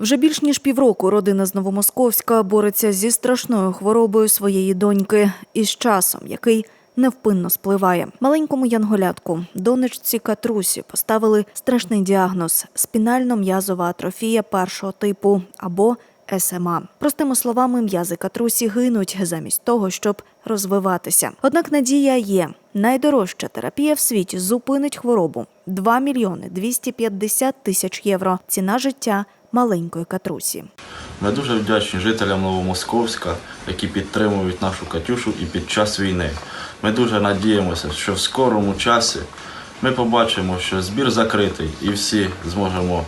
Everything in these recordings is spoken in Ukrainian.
Вже більш ніж півроку родина з Новомосковська бореться зі страшною хворобою своєї доньки і з часом, який невпинно спливає. Маленькому янголятку, донечці Катрусі, поставили страшний діагноз спінально-м'язова атрофія першого типу або СМА. Простими словами, м'язи Катрусі гинуть замість того, щоб розвиватися. Однак надія є. Найдорожча терапія в світі зупинить хворобу 2 мільйони 250 тисяч євро. Ціна життя маленької Катрусі. Ми дуже вдячні жителям Новомосковська, які підтримують нашу Катюшу і під час війни. Ми дуже надіємося, що в скорому часі ми побачимо, що збір закритий і всі зможемо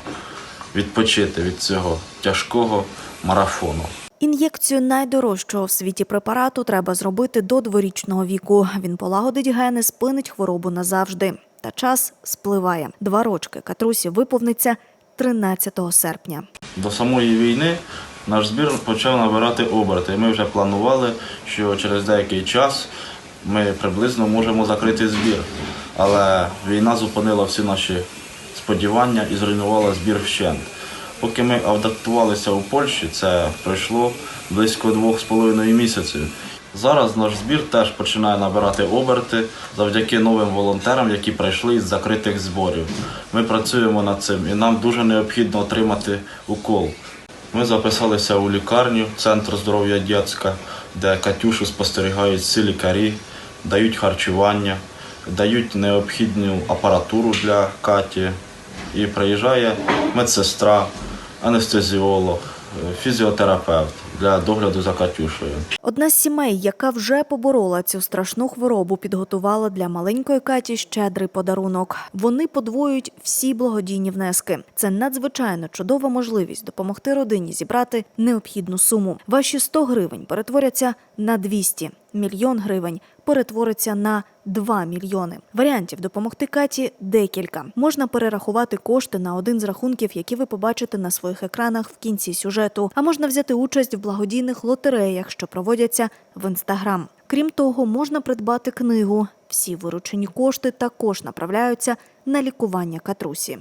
відпочити від цього тяжкого марафону. Ін'єкцію найдорожчого в світі препарату треба зробити до дворічного віку. Він полагодить гени, спинить хворобу назавжди. Та час спливає. Два рочки Катрусі виповниться 13 серпня. До самої війни наш збір почав набирати оберти. Ми вже планували, що через деякий час ми приблизно можемо закрити збір. Але війна зупинила всі наші сподівання і зруйнувала збір вщент. Поки ми адаптувалися у Польщі, це пройшло близько двох з половиною місяців. Зараз наш збір теж починає набирати оберти завдяки новим волонтерам, які прийшли із закритих зборів. Ми працюємо над цим і нам дуже необхідно отримати укол. Ми записалися у лікарню, центр здоров'я Дєцька, де Катюшу спостерігають всі лікарі, дають харчування, дають необхідну апаратуру для Каті. І приїжджає медсестра, анестезіолог, фізіотерапевт для догляду за Катюшею. Одна з сімей, яка вже поборола цю страшну хворобу, підготувала для маленької Каті щедрий подарунок. Вони подвоюють всі благодійні внески. Це надзвичайно чудова можливість допомогти родині зібрати необхідну суму. Ваші 100 гривень перетворяться на 200. Мільйон гривень перетвориться на 2 мільйони. Варіантів допомогти Каті декілька. Можна перерахувати кошти на один з рахунків, які ви побачите на своїх екранах в кінці сюжету. А можна взяти участь в благодійних лотереях, що проводяться в інстаграм. Крім того, можна придбати книгу. Всі виручені кошти також направляються на лікування катрусі.